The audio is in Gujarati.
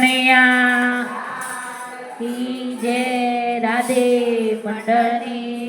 કનૈયા જય રાધે મંડળની